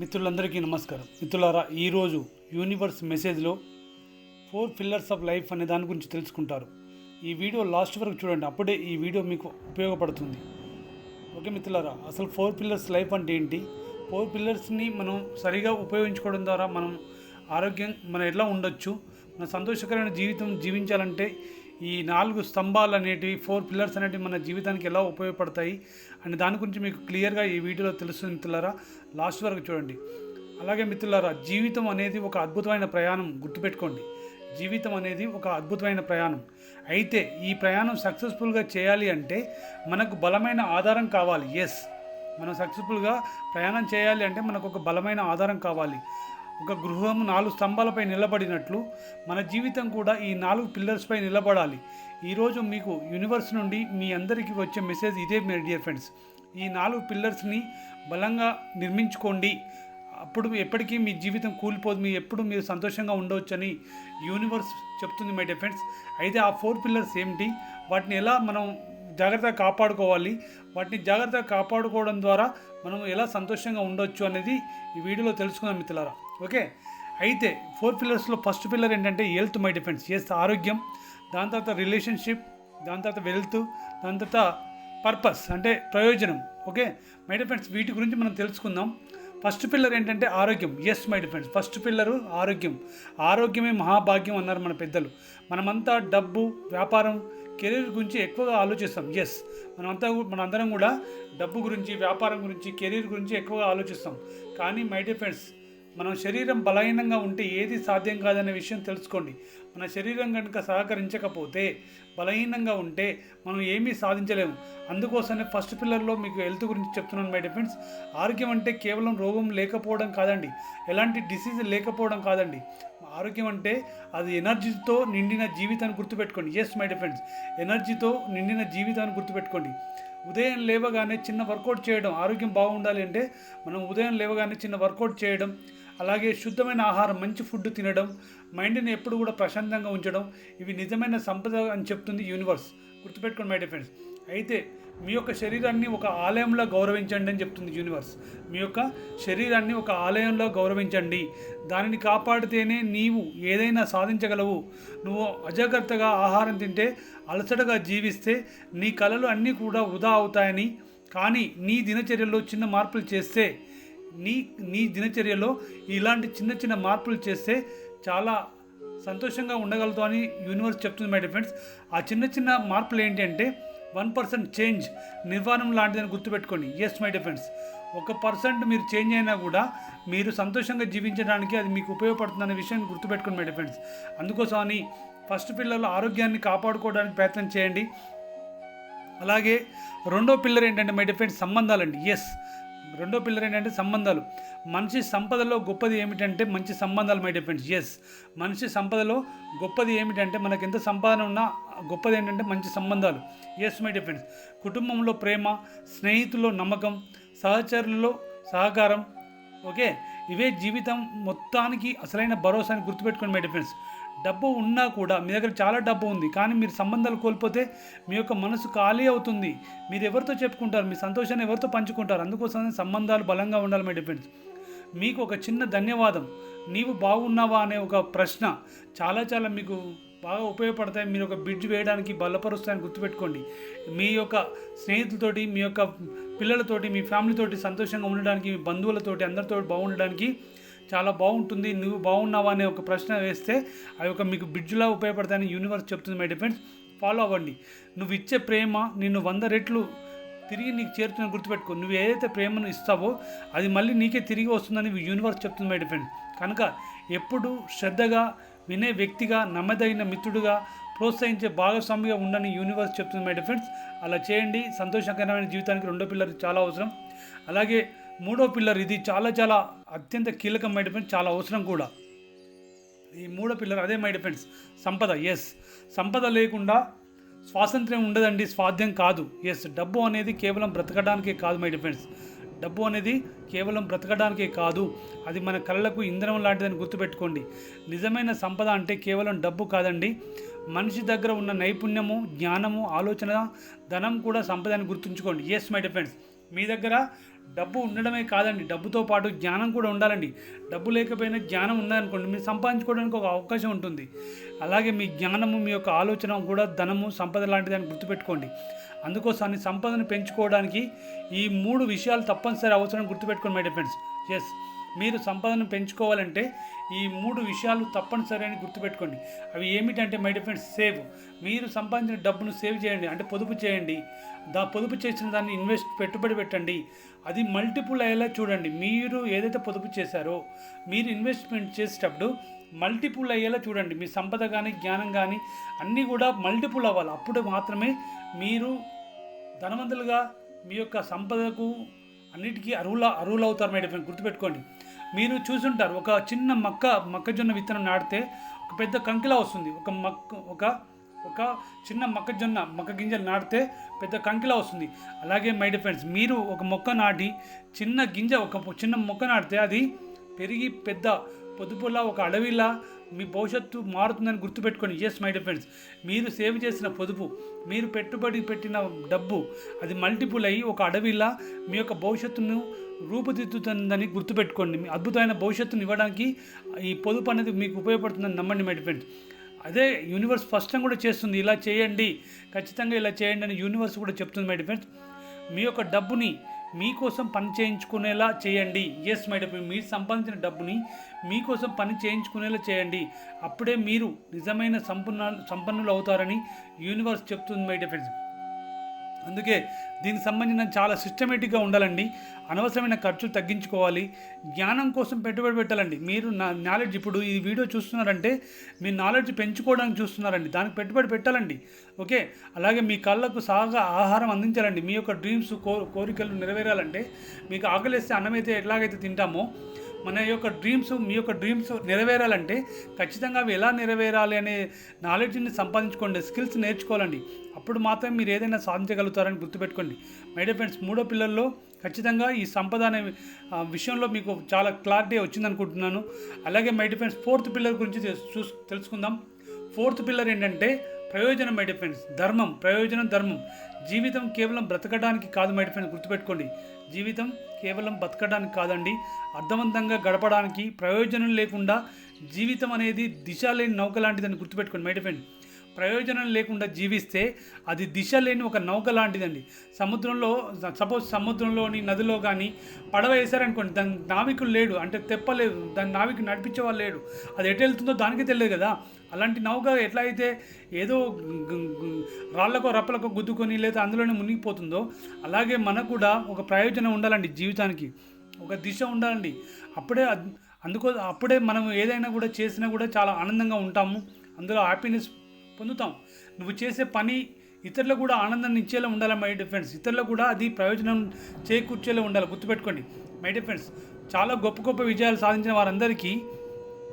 మిత్రులందరికీ నమస్కారం. మిత్రులారా ఈరోజు యూనివర్స్ మెసేజ్లో ఫోర్ పిల్లర్స్ ఆఫ్ లైఫ్ అనే దాని గురించి తెలుసుకుంటారు. ఈ వీడియో లాస్ట్ వరకు చూడండి అప్పుడే ఈ వీడియో మీకు ఉపయోగపడుతుంది. ఓకే మిత్రులారా అసలు ఫోర్ పిల్లర్స్ లైఫ్ అంటే ఏంటి? ఫోర్ పిల్లర్స్ని మనం సరిగా ఉపయోగించుకోవడం ద్వారా మనం ఆరోగ్యం మనం ఎలా ఉండొచ్చు? మన సంతోషకరమైన జీవితం జీవించాలంటే ఈ నాలుగు స్తంభాలు అనేటివి ఫోర్ పిల్లర్స్ అనేటివి మన జీవితానికి ఎలా ఉపయోగపడతాయి అనే దాని గురించి మీకు క్లియర్గా ఈ వీడియోలో తెలుస్తుంది మిత్రులారా. లాస్ట్ వరకు చూడండి. అలాగే మిత్రులారా జీవితం అనేది ఒక అద్భుతమైన ప్రయాణం గుర్తుపెట్టుకోండి. జీవితం అనేది ఒక అద్భుతమైన ప్రయాణం. అయితే ఈ ప్రయాణం సక్సెస్ఫుల్గా చేయాలి అంటే మనకు బలమైన ఆధారం కావాలి. ఎస్ మనం సక్సెస్ఫుల్గా ప్రయాణం చేయాలి అంటే మనకు ఒక బలమైన ఆధారం కావాలి. ఒక గృహం నాలుగు స్తంభాలపై నిలబడినట్లు మన జీవితం కూడా ఈ నాలుగు పిల్లర్స్పై నిలబడాలి. ఈరోజు మీకు యూనివర్స్ నుండి మీ అందరికీ వచ్చే మెసేజ్ ఇదే మీ డియర్ ఫ్రెండ్స్ ఈ నాలుగు పిల్లర్స్ని బలంగా నిర్మించుకోండి. అప్పుడు ఎప్పటికీ మీ జీవితం కూలిపోదు మీ ఎప్పుడు మీరు సంతోషంగా ఉండవచ్చని యూనివర్స్ చెప్తుంది మై డియర్ ఫ్రెండ్స్ అయితే ఆ ఫోర్ పిల్లర్స్ ఏమిటి? వాటిని ఎలా మనం జాగ్రత్తగా కాపాడుకోవాలి? వాటిని జాగ్రత్తగా కాపాడుకోవడం ద్వారా మనం ఎలా సంతోషంగా ఉండొచ్చు అనేది ఈ వీడియోలో తెలుసుకుందాం మిత్రులారా. ఓకే. అయితే ఫోర్ పిల్లర్స్లో ఫస్ట్ పిల్లర్ ఏంటంటే హెల్త్ మై డిఫెన్స్. ఎస్ ఆరోగ్యం దాని తర్వాత రిలేషన్షిప్ దాని తర్వాత వెల్త్ దాని తర్వాత పర్పస్ అంటే ప్రయోజనం. ఓకే. మై డిఫెన్స్ వీటి గురించి మనం తెలుసుకుందాం. ఫస్ట్ పిల్లర్ ఏంటంటే ఆరోగ్యం. Yes my defence. First pillar ఆరోగ్యం. ఆరోగ్యమే మహాభాగ్యం అన్నారు మన పెద్దలు. మనమంతా డబ్బు వ్యాపారం కెరీర్ గురించి ఎక్కువగా ఆలోచిస్తాం. ఎస్ మనమంతా కూ- మనందరం కూడా డబ్బు గురించి వ్యాపారం గురించి కెరీర్ గురించి ఎక్కువగా ఆలోచిస్తాం. కానీ మై డిఫెన్స్ మనం శరీరం బలహీనంగా ఉంటే ఏది సాధ్యం కాదనే విషయం తెలుసుకోండి. మన శరీరం కనుక సహకరించకపోతే బలహీనంగా ఉంటే మనం ఏమీ సాధించలేము. అందుకోసమే ఫస్ట్ పిల్లర్లో మీకు హెల్త్ గురించి చెప్తున్నాను మై డిఫెండ్స్ ఆరోగ్యం అంటే కేవలం రోగం లేకపోవడం కాదండి. ఎలాంటి డిసీజ్ లేకపోవడం కాదండి. ఆరోగ్యం అంటే అది ఎనర్జీతో నిండిన జీవితాన్ని గుర్తుపెట్టుకోండి. ఎస్ మై డిఫెండ్స్ ఎనర్జీతో నిండిన జీవితాన్ని గుర్తుపెట్టుకోండి. ఉదయం లేవగానే చిన్న వర్కౌట్ చేయడం ఆరోగ్యం బాగుండాలి అంటే మనం ఉదయం లేవగానే చిన్న వర్కౌట్ చేయడం అలాగే శుద్ధమైన ఆహారం మంచి ఫుడ్ తినడం మైండ్ని ఎప్పుడు కూడా ప్రశాంతంగా ఉంచడం ఇవి నిజమైన సంపద అని చెప్తుంది యూనివర్స్ గుర్తుపెట్టుకోండి మై డిఫెండ్స్ అయితే మీ యొక్క శరీరాన్ని ఒక ఆలయంలో గౌరవించండి అని చెప్తుంది యూనివర్స్ మీ యొక్క శరీరాన్ని ఒక ఆలయంలో గౌరవించండి. దానిని కాపాడితేనే నీవు ఏదైనా సాధించగలవు. నువ్వు అజాగ్రత్తగా ఆహారం తింటే అలసటగా జీవిస్తే నీ కళలు అన్నీ కూడా వృధా అవుతాయని కానీ నీ దినచర్యలో చిన్న మార్పులు చేస్తే నీ నీ దినచర్యలో ఇలాంటి చిన్న చిన్న మార్పులు చేస్తే చాలా సంతోషంగా ఉండగలుగుతావు అని యూనివర్స్ చెప్తుంది మై డిఫెండ్స్ ఆ చిన్న చిన్న మార్పులు ఏంటి అంటే వన్ పర్సెంట్ చేంజ్ నిర్వాణం లాంటిదని గుర్తుపెట్టుకోండి. ఎస్ మై డిఫెండ్స్ ఒక పర్సెంట్ మీరు చేంజ్ అయినా కూడా మీరు సంతోషంగా జీవించడానికి అది మీకు ఉపయోగపడుతుందనే విషయాన్ని గుర్తుపెట్టుకోండి మై డిఫెండ్స్ అందుకోసం అని ఫస్ట్ పిల్లల ఆరోగ్యాన్ని కాపాడుకోవడానికి ప్రయత్నం చేయండి. అలాగే రెండో పిల్లర్ ఏంటంటే మై డిఫెండ్స్ సంబంధాలండి. ఎస్ రెండో పిల్లర్ ఏంటంటే సంబంధాలు. మనిషి సంపదలో గొప్పది ఏమిటంటే మంచి సంబంధాలు మై డిఫెండ్స్ ఎస్ మనిషి సంపదలో గొప్పది ఏమిటంటే మనకి ఎంత సంపాదన ఉన్నా గొప్పది ఏంటంటే మంచి సంబంధాలు. ఎస్ మై డిఫెండ్స్ కుటుంబంలో ప్రేమ స్నేహితుల్లో నమ్మకం సహచరులలో సహకారం. ఓకే ఇవే జీవితం మొత్తానికి అసలైన భరోసాని గుర్తుపెట్టుకోండి మై డిఫెండ్స్ డబ్బు ఉన్నా కూడా మీ దగ్గర చాలా డబ్బు ఉంది కానీ మీరు సంబంధాలు కోల్పోతే మీ యొక్క మనసు ఖాళీ అవుతుంది. మీరు ఎవరితో చెప్పుకుంటారు? మీ సంతోషాన్ని ఎవరితో పంచుకుంటారు? అందుకోసం సంబంధాలు బలంగా ఉండాలి మై డిపెండ్స్ మీకు ఒక చిన్న ధన్యవాదం. నీవు బాగున్నావా అనే ఒక ప్రశ్న చాలా చాలా మీకు బాగా ఉపయోగపడతాయి. మీరు ఒక బ్రిడ్జ్ వేయడానికి బలపరుస్తాయని గుర్తుపెట్టుకోండి. మీ యొక్క స్నేహితులతోటి మీ యొక్క పిల్లలతోటి మీ ఫ్యామిలీతోటి సంతోషంగా ఉండడానికి మీ బంధువులతోటి అందరితో బాగుండడానికి చాలా బాగుంటుంది నువ్వు బాగున్నావా అనే ఒక ప్రశ్న వేస్తే అవి ఒక మీకు బిడ్జ్లా ఉపయోగపడతాయని యూనివర్స్ చెప్తుంది మై డిఫెండ్స్ ఫాలో అవ్వండి. నువ్వు ఇచ్చే ప్రేమ నిన్ను వంద రెట్లు తిరిగి నీకు చేరుతుందని గుర్తుపెట్టుకో. నువ్వు ఏదైతే ప్రేమను ఇస్తావో అది మళ్ళీ నీకే తిరిగి వస్తుందని యూనివర్స్ చెప్తుంది మై డిఫెండ్ కనుక ఎప్పుడు శ్రద్ధగా వినే వ్యక్తిగా నమ్మదగిన మిత్రుడుగా ప్రోత్సహించే భాగస్వామిగా ఉండని యూనివర్స్ చెప్తుంది మై డిఫెండ్స్ అలా చేయండి. సంతోషకరమైన జీవితానికి రెండో పిల్లలు చాలా అవసరం. అలాగే మూడో పిల్లర్ ఇది చాలా చాలా అత్యంత కీలకం మై డిఫెన్స్ చాలా అవసరం కూడా. ఈ మూడో పిల్లర్ అదే మై డిఫెన్స్ సంపద ఎస్ సంపద లేకుండా స్వాతంత్ర్యం ఉండదండి స్వాధ్యం కాదు. ఎస్ డబ్బు అనేది కేవలం బ్రతకడానికే కాదు మై డిఫెన్స్ డబ్బు అనేది కేవలం బ్రతకడానికే కాదు. అది మన కళ్ళకు ఇంధనం లాంటిదని గుర్తుపెట్టుకోండి. నిజమైన సంపద అంటే కేవలం డబ్బు కాదండి. మనిషి దగ్గర ఉన్న నైపుణ్యము జ్ఞానము ఆలోచన ధనం కూడా సంపద అని గుర్తుంచుకోండి. ఎస్ మై డిఫెండ్స్ మీ దగ్గర డబ్బు ఉండడమే కాదండి. డబ్బుతో పాటు జ్ఞానం కూడా ఉండాలండి. డబ్బు లేకపోయినా జ్ఞానం ఉందనుకోండి మీరు సంపాదించుకోవడానికి ఒక అవకాశం ఉంటుంది. అలాగే మీ జ్ఞానము మీ యొక్క ఆలోచన కూడా ధనము సంపద లాంటిదని గుర్తుపెట్టుకోండి. అందుకోసాన్ని సంపదను పెంచుకోవడానికి ఈ మూడు విషయాలు తప్పనిసరి అవసరం గుర్తుపెట్టుకోండి మై ఫ్రెండ్స్. ఎస్ మీరు సంపదను పెంచుకోవాలంటే ఈ మూడు విషయాలు తప్పనిసరి అని గుర్తుపెట్టుకోండి. అవి ఏమిటంటే మై డిఫరెంట్స్ సేవ్. మీరు సంపాదించిన డబ్బును సేవ్ చేయండి. అంటే పొదుపు చేయండి. దా పొదుపు చేసిన దాన్ని ఇన్వెస్ట్ పెట్టుబడి పెట్టండి. అది మల్టిపుల్ అయ్యేలా చూడండి. మీరు ఏదైతే పొదుపు చేశారో మీరు ఇన్వెస్ట్మెంట్ చేసేటప్పుడు మల్టిపుల్ అయ్యేలా చూడండి. మీ సంపద కానీ జ్ఞానం కానీ అన్నీ కూడా మల్టిపుల్ అవ్వాలి. అప్పుడు మాత్రమే మీరు ధనవంతులుగా మీ యొక్క సంపదకు అన్నిటికీ అరువుల అరువులవుతారు మేడం. గుర్తుపెట్టుకోండి. మీరు చూసుంటారు ఒక చిన్న మక్క మొక్కజొన్న విత్తనం నాటితే ఒక పెద్ద కంకిలా వస్తుంది. ఒక మక్క ఒక ఒక చిన్న మొక్కజొన్న మొక్క గింజలు నాటితే పెద్ద కంకిలా వస్తుంది. అలాగే మై ఫ్రెండ్స్ మీరు ఒక మొక్క నాటి చిన్న గింజ ఒక చిన్న మొక్క నాటితే అది పెరిగి పెద్ద పొదుపులా ఒక అడవిలా మీ భవిష్యత్తు మారుతుందని గుర్తుపెట్టుకోండి. ఎస్ మై ఫ్రెండ్స్ మీరు సేవ్ చేసిన పొదుపు మీరు పెట్టుబడి పెట్టిన డబ్బు అది మల్టిపుల్ అయ్యి ఒక అడవిలా మీ యొక్క భవిష్యత్తును రూపుదిద్దుతుందని గుర్తుపెట్టుకోండి. మీ అద్భుతమైన భవిష్యత్తును ఇవ్వడానికి ఈ పొదుపు అనేది మీకు ఉపయోగపడుతుందని నమ్మండి మై ఫ్రెండ్స్ అదే యూనివర్స్ స్పష్టం కూడా చేస్తుంది. ఇలా చేయండి. ఖచ్చితంగా ఇలా చేయండి అని యూనివర్స్ కూడా చెప్తుంది మై ఫ్రెండ్స్ మీ యొక్క డబ్బుని మీకోసం పని చేయించుకునేలా చేయండి. ఎస్ మై డబ్బు మీరు సంపాదించిన డబ్బుని మీకోసం పని చేయించుకునేలా చేయండి. అప్పుడే మీరు నిజమైన సంపన్న సంపన్నులు అవుతారని యూనివర్స్ చెప్తుంది మై డిఫెన్స్ అందుకే దీనికి సంబంధించిన చాలా సిస్టమేటిక్గా ఉండాలండి. అనవసరమైన ఖర్చులు తగ్గించుకోవాలి. జ్ఞానం కోసం పెట్టుబడి పెట్టాలండి. మీరు నా నాలెడ్జ్ ఇప్పుడు ఈ వీడియో చూస్తున్నారంటే మీ నాలెడ్జ్ పెంచుకోవడానికి చూస్తున్నారండి. దానికి పెట్టుబడి పెట్టాలండి. ఓకే? అలాగే మీ కళ్ళకు సాగా ఆహారం అందించాలండి. మీ యొక్క డ్రీమ్స్ కో కోరికలు నెరవేరాలంటే మీకు ఆకలిస్తే అన్నమైతే ఎట్లాగైతే తింటామో మన యొక్క డ్రీమ్స్ మీ యొక్క డ్రీమ్స్ నెరవేరాలంటే ఖచ్చితంగా అవి ఎలా నెరవేరాలి అనే నాలెడ్జ్ని సంపాదించుకోండి స్కిల్స్ నేర్చుకోవాలండి. అప్పుడు మాత్రం మీరు ఏదైనా సాధించగలుగుతారని గుర్తుపెట్టుకోండి. మై డియర్ ఫ్రెండ్స్ మూడో పిల్లల్లో ఖచ్చితంగా ఈ సంపద అనే విషయంలో మీకు చాలా క్లారిటీ వచ్చిందనుకుంటున్నాను. అలాగే my dear friends fourth pillar గురించి తెలు- తెలుసుకుందాం. ఫోర్త్ పిల్లర్ ఏంటంటే ప్రయోజనం మై డియర్ ఫ్రెండ్స్ ధర్మం ప్రయోజనం ధర్మం. జీవితం కేవలం బ్రతకడానికి కాదు మై డియర్ ఫ్రెండ్స్ గుర్తుపెట్టుకోండి. జీవితం కేవలం బతకడానికి కాదండి అర్థవంతంగా గడపడానికి ప్రయోజనం లేకుండా జీవితం అనేది దిశ లేని నౌక లాంటిదని గుర్తుపెట్టుకోండి మై ఫ్రెండ్ ప్రయోజనం లేకుండా జీవిస్తే అది దిశ లేని ఒక నౌక లాంటిదండి. సముద్రంలో సపోజ్ సముద్రంలోని నదిలో కానీ పడవ వేశారనుకోండి దాని నావికులు లేడు అంటే తెప్పలేదు దాని నావికు నడిపించేవాళ్ళు లేడు అది ఎటు వెళ్తుందో దానికే తెలియదు కదా. అలాంటి నౌక ఎట్లా అయితే ఏదో రాళ్ళకో రప్పలకో గుద్దుకొని లేదా అందులోనే మునిగిపోతుందో అలాగే మనకు కూడా ఒక ప్రయోజనం ఉండాలండి జీవితానికి. ఒక దిశ ఉండాలండి. అప్పుడే అందుకో అప్పుడే మనం ఏదైనా కూడా చేసినా కూడా చాలా ఆనందంగా ఉంటాము. అందులో హ్యాపీనెస్ పొందుతాం. నువ్వు చేసే పని ఇతరులకు కూడా ఆనందాన్ని ఇచ్చేలా ఉండాలి మై డిఫెండ్స్ ఇతరులకు కూడా అది ప్రయోజనం చేకూర్చేలా ఉండాలి? గుర్తుపెట్టుకోండి. మై డిఫెండ్స్ చాలా గొప్ప గొప్ప విజయాలు సాధించిన వారందరికీ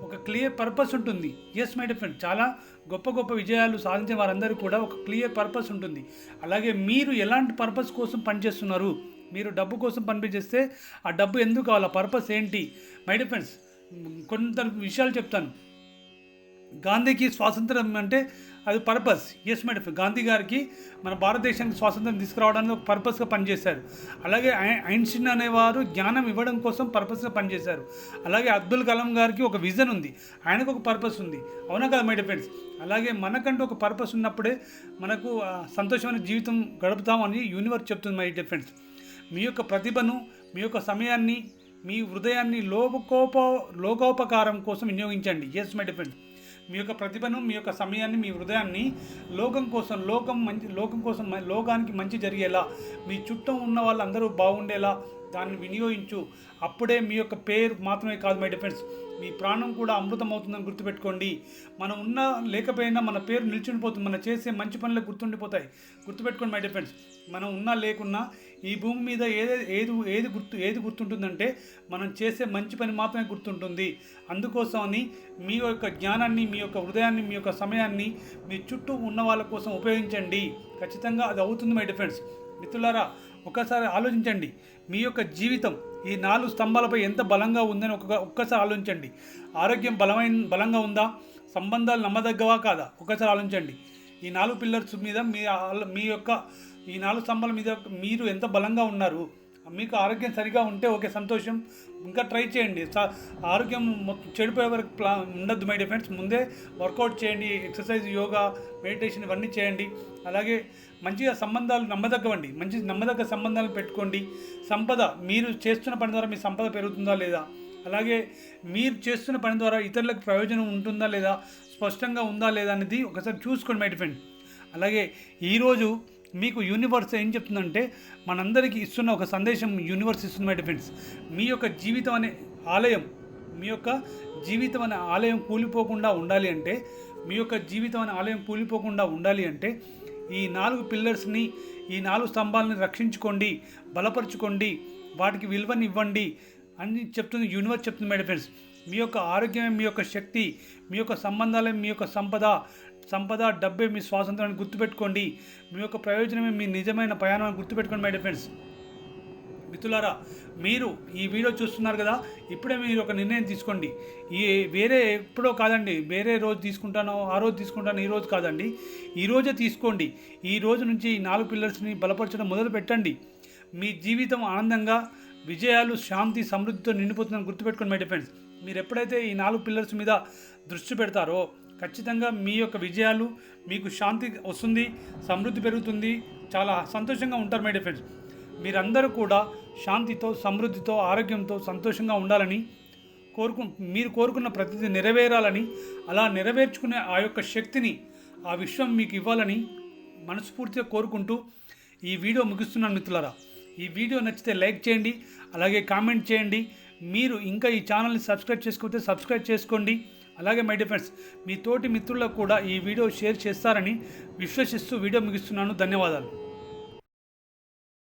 ఒక క్లియర్ పర్పస్ ఉంటుంది. ఎస్ మై డిఫరెంట్ చాలా గొప్ప గొప్ప విజయాలు సాధించిన వారందరికీ కూడా ఒక క్లియర్ పర్పస్ ఉంటుంది. అలాగే మీరు ఎలాంటి పర్పస్ కోసం పనిచేస్తున్నారు? మీరు డబ్బు కోసం పనిచేస్తే ఆ డబ్బు ఎందుకు కావాలి? ఆ పర్పస్ ఏంటి? మై డిఫరెండ్స్ కొంత విషయాలు చెప్తాను. గాంధీకి స్వాతంత్రం అంటే అది పర్పస్ ఎస్ మేడం గాంధీ గారికి మన భారతదేశానికి స్వాతంత్రం తీసుకురావడానికి ఒక పర్పస్గా పనిచేశారు. అలాగే ఐన్స్టీన్ అనేవారు జ్ఞానం ఇవ్వడం కోసం పర్పస్గా పనిచేశారు. అలాగే అబ్దుల్ కలాం గారికి ఒక విజన్ ఉంది. ఆయనకు ఒక పర్పస్ ఉంది. అవునా కదా మై ఫ్రెండ్స్ అలాగే మనకంటూ ఒక పర్పస్ ఉన్నప్పుడే మనకు సంతోషమైన జీవితం గడుపుతామని యూనివర్స్ చెప్తుంది మై ఫ్రెండ్స్ మీ యొక్క ప్రతిభను మీ యొక్క సమయాన్ని మీ హృదయాన్ని లోకోప లోకోపకారం కోసం వినియోగించండి. ఎస్ మై ఫ్రెండ్స్ మీ యొక్క ప్రతిభను మీ యొక్క సమయాన్ని మీ హృదయాన్ని లోకం కోసం లోకం మంచి లోకం కోసం మ- లోకానికి మంచి జరిగేలా మీ చుట్టూ ఉన్న వాళ్ళందరూ బాగుండేలా దాన్ని వినియోగించు. అప్పుడే మీ యొక్క పేరు మాత్రమే కాదు మై డిఫెన్స్ మీ ప్రాణం కూడా అమృతం అవుతుందని గుర్తుపెట్టుకోండి. మనం ఉన్న లేకపోయినా మన పేరు నిల్చుండిపోతుంది మనం చేసే మంచి పనులు గుర్తుండిపోతాయి. గుర్తుపెట్టుకోండి మై డిఫెన్స్ మనం ఉన్నా లేకున్నా ఈ భూమి మీద ఏది ఏది ఏది గుర్తు ఏది గుర్తుంటుందంటే మనం చేసే మంచి పని మాత్రమే గుర్తుంటుంది. అందుకోసమని మీ యొక్క జ్ఞానాన్ని మీ యొక్క హృదయాన్ని మీ యొక్క సమయాన్ని మీ చుట్టూ ఉన్న వాళ్ళ కోసం ఉపయోగించండి. ఖచ్చితంగా అది అవుతుంది మై డిఫెన్స్ మిత్రులారా ఒకసారి ఆలోచించండి. మీ యొక్క జీవితం ఈ నాలుగు స్తంభాలపై ఎంత బలంగా ఉందని ఒక ఒక్కసారి ఆలోచించండి. ఆరోగ్యం బలమైన బలంగా ఉందా? సంబంధాలు నమ్మదగ్గవా కాదా? ఒకసారి ఆలోచించండి. ఈ నాలుగు పిల్లర్స్ మీద మీ మీ యొక్క ఈ నాలుగు స్తంభాల మీద మీరు ఎంత బలంగా ఉన్నారు? మీకు ఆరోగ్యం సరిగా ఉంటే ఓకే సంతోషం. ఇంకా ట్రై చేయండి. స- ఆరోగ్యం మొత్తం చెడిపోయే వరకు ప్లా ఉండద్దు మై డిఫెండ్స్ ముందే వర్కౌట్ చేయండి ఎక్సర్సైజ్ యోగా మెడిటేషన్ ఇవన్నీ చేయండి. అలాగే మంచిగా సంబంధాలు నమ్మదగ్గవండి. మంచి నమ్మదగ్గ సంబంధాలు పెట్టుకోండి. సంపద మీరు చేస్తున్న పని ద్వారా మీ సంపద పెరుగుతుందా లేదా? అలాగే మీరు చేస్తున్న పని ద్వారా ఇతరులకు ప్రయోజనం ఉంటుందా లేదా? స్పష్టంగా ఉందా లేదా అనేది ఒకసారి చూసుకోండి మై డిఫెండ్ అలాగే ఈరోజు మీకు యూనివర్స్ ఏం చెప్తుందంటే మనందరికీ ఇస్తున్న ఒక సందేశం యూనివర్స్ ఇస్తుంది మై ఫ్రెండ్స్ మీ యొక్క జీవితం అనే ఆలయం మీ యొక్క జీవితం అనే ఆలయం కూలిపోకుండా ఉండాలి అంటే మీ యొక్క జీవితం అనే ఆలయం కూలిపోకుండా ఉండాలి అంటే ఈ నాలుగు పిల్లర్స్ని ఈ నాలుగు స్తంభాలని రక్షించుకోండి బలపరచుకోండి వాటికి విలువని ఇవ్వండి అని చెప్తుంది యూనివర్స్ చెప్తుంది మై ఫ్రెండ్స్ మీ యొక్క ఆరోగ్యమే మీ యొక్క శక్తి మీ యొక్క సంబంధాలే మీ యొక్క సంపద సంపద డబ్బే మీ స్వాతంత్రాన్ని గుర్తుపెట్టుకోండి. మీ యొక్క ప్రయోజనమే మీ నిజమైన ప్రయాణాన్ని గుర్తుపెట్టుకోండి మై ఫ్రెండ్స్ మిత్రులారా మీరు ఈ వీడియో చూస్తున్నారు కదా ఇప్పుడే మీరు ఒక నిర్ణయం తీసుకోండి. ఈ వేరే ఎప్పుడో కాదండి వేరే రోజు తీసుకుంటాను ఆ రోజు తీసుకుంటాను ఈ రోజు కాదండి. ఈ రోజే తీసుకోండి. ఈ రోజు నుంచి ఈ నాలుగు పిల్లర్స్ని బలపరచడం మొదలు పెట్టండి. మీ జీవితం ఆనందంగా విజయాలు శాంతి సమృద్ధితో నిండిపోతుందని గుర్తుపెట్టుకోండి మై డిఫెండ్స్ మీరు ఎప్పుడైతే ఈ నాలుగు పిల్లర్స్ మీద దృష్టి పెడతారో ఖచ్చితంగా మీ యొక్క విజయాలు మీకు శాంతి వస్తుంది సమృద్ధి పెరుగుతుంది చాలా సంతోషంగా ఉంటారు మై ఫ్రెండ్స్. మీరందరూ కూడా శాంతితో సమృద్ధితో ఆరోగ్యంతో సంతోషంగా ఉండాలని కోరుకు మీరు కోరుకున్న ప్రతిదీ నెరవేరాలని అలా నెరవేర్చుకునే ఆ యొక్క శక్తిని ఆ విశ్వం మీకు ఇవ్వాలని మనస్ఫూర్తిగా కోరుకుంటూ ఈ వీడియో ముగిస్తున్నాను మిత్రులారా. ఈ వీడియో నచ్చితే లైక్ చేయండి అలాగే కామెంట్ చేయండి మీరు ఇంకా ఈ ఛానల్ని సబ్స్క్రైబ్ చేసుకుంటే సబ్స్క్రైబ్ చేసుకోండి. అలాగే మై డిఫెండ్స్ మీ తోటి మిత్రులకు కూడా ఈ వీడియో షేర్ చేస్తారని విశ్వసిస్తూ వీడియో ముగిస్తున్నాను. ధన్యవాదాలు.